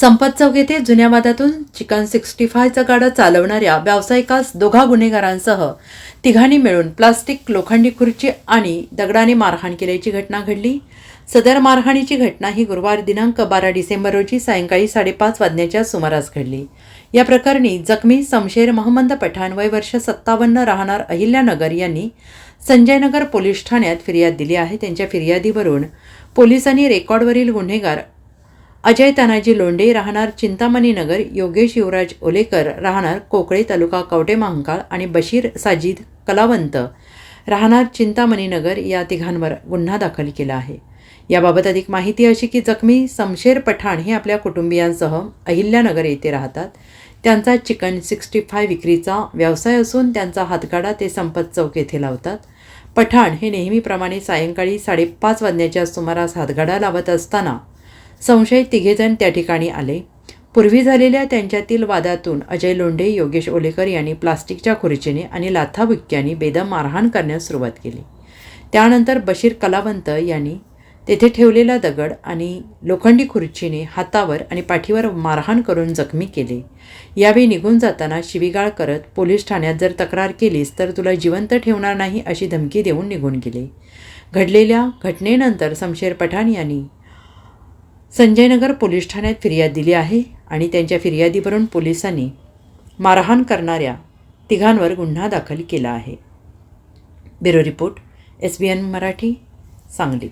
संपत चौक येथे जुन्या वादातून चिकन सिक्स्टी फायचा गाडा चालवणाऱ्या व्यावसायिकास दोघा गुन्हेगारांसह तिघांनी मिळून प्लास्टिक लोखंडी खुर्ची आणि दगडाने मारहाण केल्याची घटना घडली. सदर मारहाणीची घटना ही गुरुवार दिनांक बारा डिसेंबर रोजी सायंकाळी साडेपाच वाजण्याच्या सुमारास घडली. या प्रकरणी जखमी समशेर महम्मद पठाण वय वर्ष सत्तावन्न राहणार अहिल्यानगर यांनी संजयनगर पोलीस ठाण्यात फिर्याद दिली आहे. त्यांच्या फिर्यादीवरून पोलिसांनी रेकॉर्डवरील गुन्हेगार अजय तानाजी लोंढे राहणार चिंतामणी नगर योगेश युवराज ओलेकर राहणार कोकळे तालुका कवटे महांकाळ आणि बशीर साजिद कलावंत राहणार चिंतामणी नगर या तिघांवर गुन्हा दाखल केला आहे. याबाबत अधिक माहिती अशी की जखमी समशेर पठाण हे आपल्या कुटुंबियांसह अहिल्यानगर येथे राहतात. त्यांचा चिकन सिक्स्टी फाय विक्रीचा व्यवसाय असून त्यांचा हातगाडा ते संपत चौक येथे लावतात. पठाण हे नेहमीप्रमाणे सायंकाळी साडेपाच वाजण्याच्या सुमारास हातगाडा लावत असताना संशयित तिघेजण त्या ठिकाणी आले. पूर्वी झालेल्या त्यांच्यातील वादातून अजय लोंढे योगेश ओलेकर यांनी प्लास्टिकच्या खुर्चीने आणि लाथाबुक्क्याने बेदम मारहाण करण्यास सुरुवात केली. त्यानंतर बशीर कलावंत यांनी तेथे ठेवलेला दगड आणि लोखंडी खुर्चीने हातावर आणि पाठीवर मारहाण करून जखमी केले. यावेळी निघून जाताना शिवीगाळ करत पोलीस ठाण्यात जर तक्रार केलीस तर तुला जिवंत ठेवणार नाही अशी धमकी देऊन निघून गेले. घडलेल्या घटनेनंतर शमशेर पठाण यांनी संजयनगर पोलीस ठाण्यात फिर्याद दिली आहे आणि त्यांच्या फिर्यादीवरून पोलिसांनी मारहाण करणाऱ्या तिघांवर गुन्हा दाखल केला आहे. Bureau report S B N Marathi Sangli.